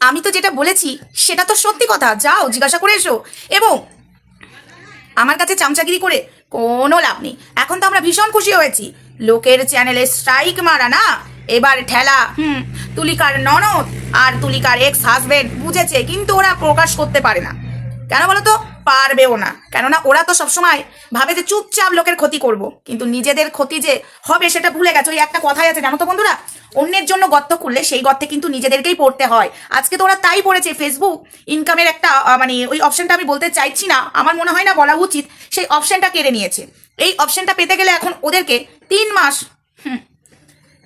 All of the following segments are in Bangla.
আমি তো যেটা বলেছি, সেটা তো সত্যি কথা। যাও, জিজ্ঞাসা করে এসো। এবং আমার কাছে চামচাগিরি করে কোনো লাভ নেই। এখন তো আমরা ভীষণ খুশি হয়েছি। লোকের চ্যানেলে স্ট্রাইক মারা না? এবার ঠেলা, হুম, তুলিকার ননদ আর তুলিকার এক্স হাজবেন্ড বুঝেছে, কিন্তু ওরা প্রকাশ করতে পারে না। কেন বলো তো? পারবেও না। কেননা ওরা তো সবসময় ভাবে যে চুপচাপ লোকের ক্ষতি করব। কিন্তু নিজেদের ক্ষতি যে হবে সেটা ভুলে গেছে ওই একটা কথাই আছে জানো তো বন্ধুরা? অন্যের জন্য গর্ত খুললে সেই গর্তে কিন্তু নিজেদেরকেই পড়তে হয়। আজকে তো ওরা তাই পড়েছে ফেসবুক ইনকামের একটা মানে ওই অপশনটা আমি বলতে চাইছি না আমার মনে হয় না বলা উচিত সেই অপশনটা কেড়ে নিয়েছে। এই অপশনটা পেতে গেলে এখন ওদেরকে তিন মাস হুম,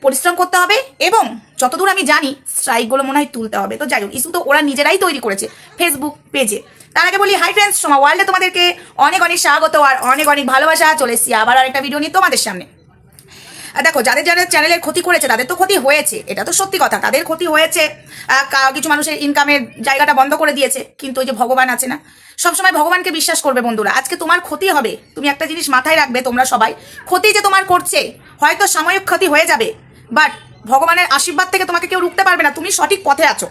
পরিশ্রম করতে হবে এবং যতদূর আমি জানি স্ট্রাইকগুলো মনে হয় তুলতে হবে। তো যাই হোক ইস্যু তো ওরা নিজেরাই তৈরি করেছে ফেসবুক পেজে তার আগে বলি হাই ফ্রেন্ডস সোমা ওয়ার্ল্ডে তোমাদেরকে অনেক অনেক স্বাগত আর অনেক অনেক ভালোবাসা। চলে এসেছি আবার আরেকটা ভিডিও নিয়ে তোমাদের সামনে। দেখো, যাদের যাদের চ্যানেলের ক্ষতি করেছে, তাদের তো ক্ষতি হয়েছে, এটা তো সত্যি কথা। তাদের ক্ষতি হয়েছে কিছু মানুষের ইনকামের জায়গাটা বন্ধ করে দিয়েছে, কিন্তু ওই যে ভগবান আছে না? সবসময় ভগবানকে বিশ্বাস করবে বন্ধুরা, আজকে তোমার ক্ষতি হবে। তুমি একটা জিনিস মাথায় রাখবে তোমরা সবাই। ক্ষতি যে তোমার করছে, হয়তো সাময়িক ক্ষতি হয়ে যাবে বাট ভগবানের আশীর্বাদ থেকে তোমাকে কেউ রুখতে পারবে না, তুমি সঠিক পথে আছো।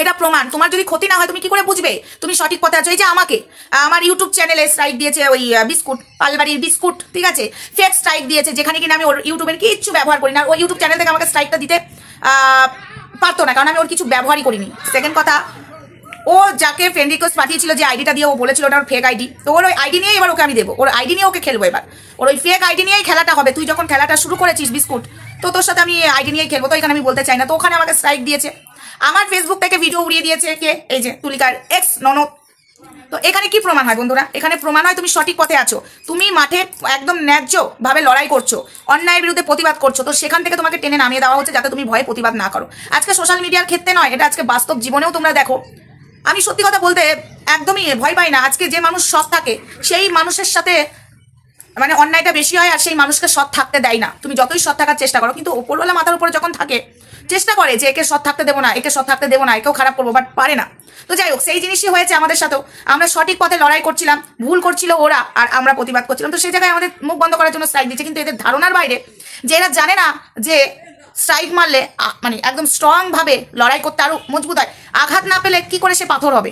এটা প্রমাণ। তোমার যদি ক্ষতি না হয়, তুমি কি করে বুঝবে? তুমি সঠিক পথে আছো। এই যে আমাকে, আমার ইউটিউব চ্যানেলে স্ট্রাইক দিয়েছে ওই বিস্কুট, পালবাড়ির বিস্কুট, ঠিক আছে? ফেক স্ট্রাইক দিয়েছে, যেখানে কিনা আমি ওর ইউটিউবের কিচ্ছু ব্যবহার করি না ওই ইউটিউব চ্যানেল থেকে আমাকে স্ট্রাইকটা দিতে পারতো না, কারণ আমি ওর কিছু ব্যবহারই করিনি। সেকেন্ড কথা, ও যাকে ফ্রেন্ড রিকোয়েস্ট পাঠিয়েছিল যে আইডিটা দিয়ে ও বলেছিল ওটা ওর ফেক আইডি তো ওর ওই আইডি নিয়েই এবার ওকে আমি দেবো। ওর আইডি নিয়ে ওকে খেলব এবার। ওর ওই ফেক আইডি নিয়েই খেলাটা হবে। তুই যখন খেলাটা শুরু করেছিস বিস্কুট তো তোর সাথে আমি আইডি নিয়ে খেলব, তো এখানে আমি বলতে চাই না, তো ওখানে আমাকে স্ট্রাইক দিয়েছে। আমার ফেসবুক থেকে ভিডিও উড়িয়ে দিয়েছে কে? এই যে তুলিকার এক্স ননদ। তো এখানে কি প্রমাণ হয় বন্ধুরা? এখানে প্রমাণ হয় তুমি সঠিক পথে আছো। তুমি মাঠে একদম ন্যায্য ভাবে লড়াই করছ, অন্যায়ের বিরুদ্ধে প্রতিবাদ করছ, তো সেখান থেকে তোমাকে টেনে নামিয়ে দেওয়া হচ্ছে যাতে তুমি ভয়ে প্রতিবাদ না করো। আজকে সোশ্যাল মিডিয়ার ক্ষেত্রে নয়, এটা আজকে বাস্তব জীবনেও তোমরা দেখো। আমি সত্যি কথা বলতে একদমই ভয় পাই না। আজকে যে মানুষ সৎ থাকে, সেই মানুষের সাথে মানে অন্যায়টা বেশি হয় আর সেই মানুষকে সৎ থাকতে দেয় না। তুমি যতই সৎ থাকার চেষ্টা করো, কিন্তু ওপরওয়ালা মাথার উপরে যখন থাকে, চেষ্টা করে যে একে সৎ থাকতে দেবো না, একে সৎ থাকতে দেবো না, একেও খারাপ করব বাট পারে না। তো যাই হোক, সেই জিনিসই হয়েছে আমাদের সাথেও। আমরা সঠিক পথে লড়াই করছিলাম, ভুল করছিল ওরা, আর আমরা প্রতিবাদ করছিলাম। তো সেই জায়গায় আমাদের মুখ বন্ধ করার জন্য স্ট্রাইক দিচ্ছে। কিন্তু এদের ধারণার বাইরে যে এরা জানে না যে স্ট্রাইক মারলে মানে একদম স্ট্রংভাবে লড়াই করতে আরও মজবুত হয়। আঘাত না পেলে কি করে সে পাথর হবে?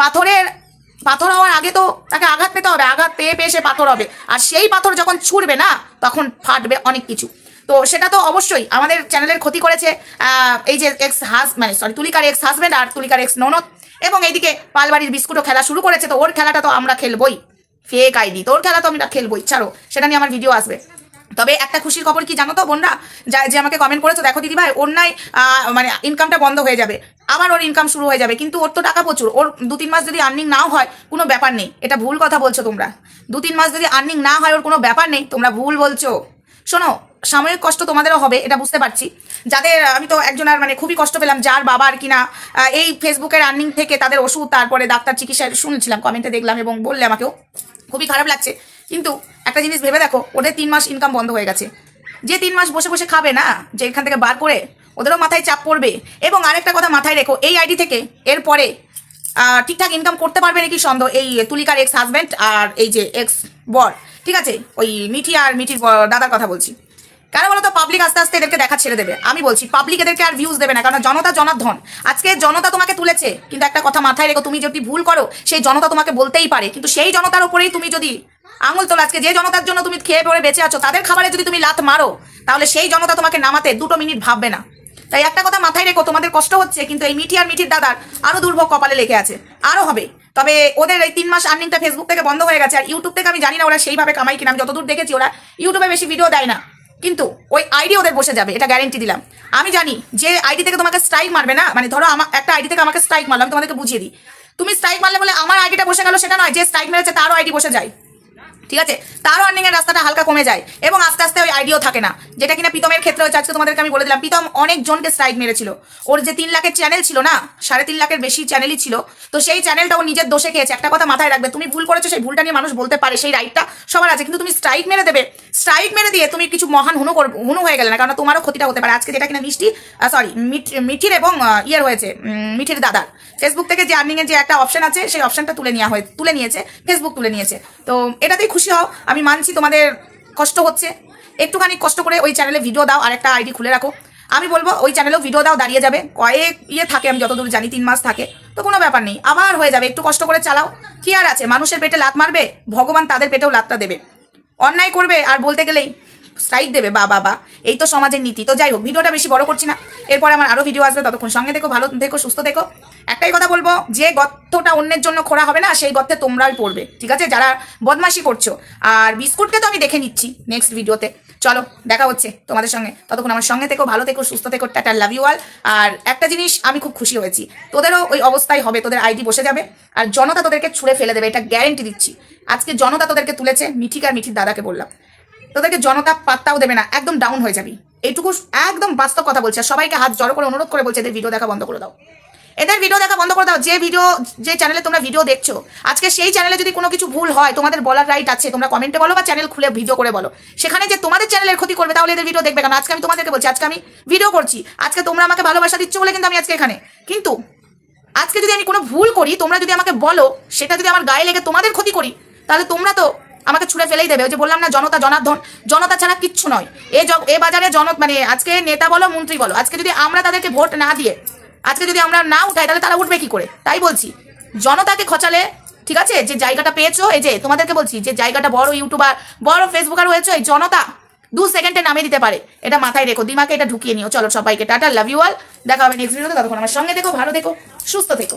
পাথরের পাথর হওয়ার আগে তো তাকে আঘাত পেতে হবে, আঘাত পেয়ে পেয়ে সে পাথর হবে। আর সেই পাথর যখন ছুটবে না, তখন ফাটবে অনেক কিছু। তো সেটা তো অবশ্যই আমাদের চ্যানেলের ক্ষতি করেছে এই যে এক্স হাজ মানে সরি তুলিকার এক্স হাজব্যান্ড আর তুলিকার এক্স ননদ। এবং এইদিকে পালবাড়ির বিস্কুটও খেলা শুরু করেছে, তো ওর খেলাটা তো আমরা খেলবই। ফেক আইডি তো ওর খেলা তো আমরা খেলবই, ছাড়ো, সেটা নিয়ে আমার ভিডিও আসবে। তবে একটা খুশির খবর কি জানো তো বোনরা? যা যে আমাকে কমেন্ট করেছ, দেখো দিদি ভাই ওর নাই মানে ইনকামটা বন্ধ হয়ে যাবে। আবার ওর ইনকাম শুরু হয়ে যাবে। কিন্তু ওর তো টাকা প্রচুর। ওর দু তিন মাস যদি আর্নিং নাও হয়, কোনো ব্যাপার নেই। এটা ভুল কথা বলছো তোমরা। দু তিন মাস যদি আর্নিং না হয়, ওর কোনো ব্যাপার নেই। তোমরা ভুল বলছো। শোনো, সাময়িক কষ্ট তোমাদেরও হবে, এটা বুঝতে পারছি। যাদের, আমি তো একজন আর মানে খুবই কষ্ট পেলাম, যার বাবার কিনা এই ফেসবুকের আর্নিং থেকে তাদের ওষুধ, তারপরে ডাক্তার চিকিৎসা শুনেছিলাম কমেন্টে দেখলাম এবং বললে আমাকেও। খুবই খারাপ লাগছে। কিন্তু একটা জিনিস ভেবে দেখো, ওদের তিন মাস ইনকাম বন্ধ হয়ে গেছে। যে তিন মাস বসে বসে খাবে না, যে এখান থেকে বার করে, ওদেরও মাথায় চাপ পড়বে। এবং আরেকটা কথা মাথায় রেখো, এই আইডি থেকে এরপরে ঠিকঠাক ইনকাম করতে পারবে নাকি সন্দেহ? এই তুলিকার এক্স হাজব্যান্ড আর এই যে এক্স বর ঠিক আছে? ওই মিঠি আর মিঠির দাদার কথা বলছি। কেন বলো তো? পাবলিক আস্তে আস্তে এদেরকে দেখা ছেড়ে দেবে। আমি বলছি পাবলিক এদেরকে আর ভিউজ দেবে না কারণ জনতা জনার্ধন আজকে জনতা তোমাকে তুলেছে, কিন্তু একটা কথা মাথায় রেখো, তুমি যদি ভুল করো, সেই জনতা তোমাকে বলতেই পারে। কিন্তু সেই জনতার উপরেই তুমি যদি আঙুল তোলো, আজকে যে জনতার জন্য তুমি খেয়ে পড়ে বেঁচে আছো, তাদের খাবারে যদি তুমি লাত মারো, তাহলে সেই জনতা তোমাকে নামাতে দুটো মিনিট ভাববে না। তাই একটা কথা মাথায় রেখো, তোমাদের কষ্ট হচ্ছে, কিন্তু এই মিঠি আর মিঠির দাদার আরও দুর্ভোগ কপালে লেগে আছে। আরও হবে। তবে ওদের এই তিন মাস আর্নিংটা ফেসবুক থেকে বন্ধ হয়ে গেছে, আর ইউটিউব থেকে আমি জানি না ওরা সেইভাবে কামাই কিনা, আমি যতদূর দেখেছি ওরা ইউটিউবে বেশি ভিডিও দেয় না। কিন্তু ওই আইডি ওদের বসে যাবে, এটা গ্যারেন্টি দিলাম। আমি জানি যে আইডি থেকে তোমাকে স্ট্রাইক মারবে না মানে ধরো আমার, একটা আইডি থেকে আমাকে স্ট্রাইক মারলাম তোমাদেরকে বুঝিয়ে দিই। তুমি স্ট্রাইক মারলে বলে আমার আইডিটা বসে গেল, সেটা নয়, যে স্ট্রাইক মেরেছে তারও আইডি বসে যায়। ঠিক আছে? আর্নিং এর রাস্তাটা হালকা কমে যায় এবং আস্তে আস্তে ওই আইডিও থাকে না। যেটা কিনা প্রীতমের ক্ষেত্রে হচ্ছে আজকে তোমাদেরকে আমি বলে দিলাম, প্রীতম অনেক জনকে স্ট্রাইক মেরেছিল। ওর যে তিন লাখের চ্যানেল ছিল না, সাড়ে তিন লাখের বেশি চ্যানেলই ছিল, তো সেই চ্যানেলটা ও নিজের দোষে খেয়েছে। একটা কথা মাথায় রাখবে, তুমি ভুল করেছ, সেই ভুলটা নিয়ে মানুষ বলতে পারে, সেই রাইটটা সবার আছে। কিন্তু তুমি স্ট্রাইক মেরে দেবে। স্ট্রাইক মেরে দিয়ে তুমি কিছু মহান হুনু হুনু হয়ে গেলে না, কারণ তোমারও ক্ষতিটা হতে পারে। আজকে যেটা কিনা মিষ্টি সরি মিঠির এবং ইয়ের হয়েছে মিঠির দাদার। ফেসবুক থেকে যে আর্নিং এর যে একটা অপশন আছে, সেই অপশনটা তুলে নেওয়া হয়ে, তুলে নিয়েছে ফেসবুক তুলে নিয়েছে। তো এটাতেই খুশি হও, আমি মানছি তোমাদের কষ্ট হচ্ছে। একটুখানি কষ্ট করে ওই চ্যানেলে ভিডিও দাও আর একটা আইডি খুলে রাখো। আমি বলব, ওই চ্যানেলেও ভিডিও দাও, দাঁড়িয়ে যাবে। কয়েক ইয়ে থাকে, আমি যতদূর জানি, তিন মাস থাকে। তো কোনো ব্যাপার নেই, আবার হয়ে যাবে, একটু কষ্ট করে চালাও। কি আর আছে? মানুষের পেটে লাত মারবে? ভগবান তাদের পেটেও লাতটা দেবে। অন্যায় করবে আর বলতে গেলেই স্ট্রাইক দেবে, বা বাবা এই তো সমাজের নীতি। তো যাই হোক, ভিডিওটা বেশি বড় করছি না। এরপর আমার আরও ভিডিও আসবে, ততক্ষণ সঙ্গে দেখো ভালো দেখো সুস্থ দেখো একটাই কথা বলব, যে গর্তটা অন্যের জন্য খোঁড়া হবে না, সেই গর্তে তোমরাই পড়বে, ঠিক আছে? যারা বদমাশি করছ। আর বিস্কুটকে তো আমি দেখে নিচ্ছি নেক্সট ভিডিওতে চলো, দেখা হচ্ছে তোমাদের সঙ্গে। ততক্ষণ আমার সঙ্গে থেকো, ভালো থেকো, সুস্থ থেকো, টাটা লাভ ইউ অল আর একটা জিনিস, আমি খুব খুশি হয়েছি। তোদেরও ওই অবস্থায় হবে, তোদের আইডি বসে যাবে। আর জনতা তোদেরকে ছুঁড়ে ফেলে দেবে, এটা গ্যারেন্টি দিচ্ছি। আজকে জনতা তোদেরকে তুলেছে, মিঠিক আর মিঠির দাদাকে বললাম। তোদেরকে জনতা পাত্তাও দেবে না, একদম ডাউন হয়ে যাবি। এইটুকু একদম বাস্তব কথা বলছে সবাইকে হাত জড়ো করে অনুরোধ করে বলছে, এদের ভিডিও দেখা বন্ধ করে দাও। এদের ভিডিও দেখা বন্ধ করে দাও, যে ভিডিও যে চ্যানেলে তোমরা ভিডিও দেখছ, আজকে সেই চ্যানেলে যদি কোনো কিছু ভুল হয়, তোমাদের বলার রাইট আছে, তোমরা কমেন্টে বলো বা চ্যানেল খুলে ভিডিও করে বলো। সেখানে যে তোমাদের চ্যানেলের ক্ষতি করবে, তাহলে এদের ভিডিও দেখবে কেন? আজকে আমি তোমাদেরকে বলছি, আজকে আমি ভিডিও করছি, আজকে তোমরা আমাকে ভালোবাসা দিচ্ছ বলে কিন্তু আমি আজকে এখানে। কিন্তু আজকে যদি আমি কোনো ভুল করি, তোমরা যদি আমাকে বলো, সেটা যদি আমার গায়ে লেগে তোমাদের ক্ষতি করি, তাহলে তোমরা তো আমাকে ছুঁড়ে ফেলেই দেবে। ওই যে বললাম না, জনতা জনার্দন। জনতা ছাড়া কিচ্ছু নয়। এ এ বাজারে জনত মানে আজকে নেতা বলো, মন্ত্রী বলো, আজকে যদি আমরা তাদেরকে ভোট না দিয়ে, আজকে যদি আমরা না উঠাই, তাহলে তারা উঠবে কি করে? তাই বলছি। জনতাকে খচালে, ঠিক আছে, যে জায়গাটা পেয়েছ, এই যে তোমাদেরকে বলছি, যে জায়গাটা বড় ইউটিউবার, বড় ফেসবুকার হয়েছে, এই জনতা দু সেকেন্ডে নামিয়ে দিতে পারে। এটা মাথায় রেখো, দিমাকে এটা ঢুকিয়ে নিও। চলো সবাইকে, টাটা লাভ ইউ অল দেখা হবে নেক্সট ভিডিওতে ততক্ষণ আমার সঙ্গে দেখো ভালো দেখো সুস্থ থেকো।